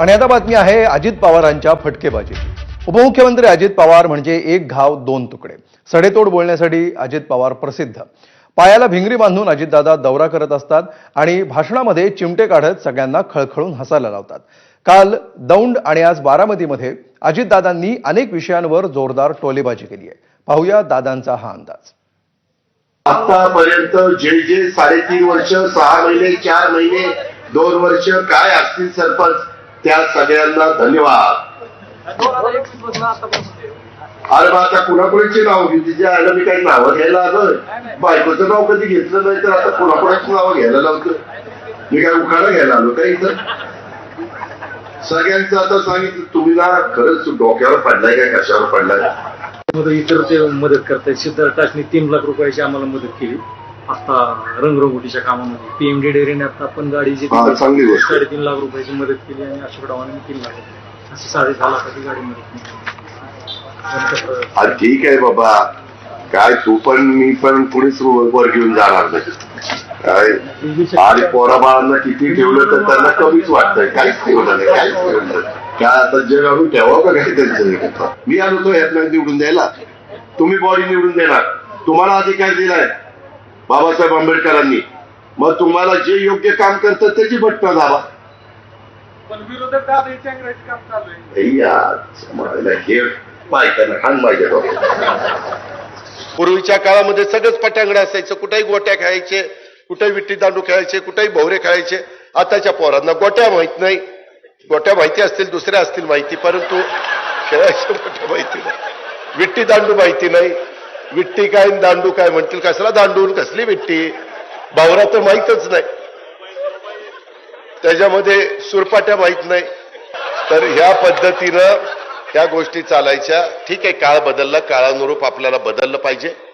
आणि आता बातमी आहे अजित पवारांच्या फटकेबाजीची उपमुख्यमंत्री अजित पवार म्हणजे एक घाव दोन तुकडे. सडेतोड बोलण्यासाठी अजित पवार प्रसिद्ध. पायाला भिंगरी बांधून अजितदादा दौरा करत असतात आणि भाषणामध्ये चिमटे काढत सगळ्यांना खळखळून हसायला लावतात. काल दौंड आणि आज बारामतीमध्ये अजितदादांनी अनेक विषयांवर जोरदार टोलेबाजी केली आहे. पाहूया दादांचा हा अंदाज. आतापर्यंत जे जे साडेतीन वर्ष सहा महिने चार महिने दोन वर्ष काय असतील सरपंच? त्या सगळ्यांना धन्यवाद. अरे मग आता कुणाकुणाची नाव घेतली जे आलं मी काही नावं घ्यायला आलं बायकोचं नाव कधी घेतलं नाही तर आता कुणाकुणाची नावं घ्यायला लावतं मी काय उखाडं घ्यायला आलो काही इथं? सगळ्यांचं आता सांगितलं तुम्ही ना खरंच डोक्यावर पडलाय का कशावर पडलाय? मध्ये इतर ते मदत करतायत सिद्धार्थ तीन लाख रुपयाची आम्हाला मदत केली. आता रंगरंगोटीच्या कामामध्ये. पीएमडी डेअरीने आता आपण गाडीची हा, चांगली गोष्ट. साडेतीन लाख रुपयाची मदत केली आणि अशोक डावाने तीन लाख रुपये. असं साडेदहा लाखाची गाडी मदत केली. ठीक आहे बाबा. काय तू पण मी पण कुणीच वर घेऊन जाणार नाही. काय? अरे पोरा बाळांना किती ठेवलं तर त्यांना कमीच वाटतंय. काहीच ठेवलं नाही काहीच ठेवलं नाही. काय आता जग आणून ठेवा का काय त्यांचं मी आलो तो यातला निवडून द्यायला. तुम्ही बॉडी निवडून देणार. तुम्हाला अधिकार दिलाय. बाबासाहेब आंबेडकरांनी. मग तुम्हाला जे योग्य काम करतं त्याची बटणं दाबा. हे पाहिजे पूर्वीच्या काळामध्ये सगळंच पटांगडे असायचं कुठेही गोट्या खेळायचे कुठेही विट्टी दांडू खेळायचे कुठेही भोवरे खेळायचे. आताच्या पोरांना गोट्या माहीत नाही. गोट्या माहिती असतील दुसऱ्या असतील माहिती परंतु खेळायच्या गोट्या माहिती नाही. विट्टी दांडू माहिती नाही. विट्टी काय दांडू काय म्हणतील? कसला दांडू कसली विट्टी? भावरा तर माहीतच नाही. त्याच्यामध्ये सुरपाट्या माहीत नाही. तर ह्या पद्धतीनं ह्या गोष्टी चालायच्या. ठीक आहे काळ बदलला. काळानुरूप आपल्याला बदललं पाहिजे.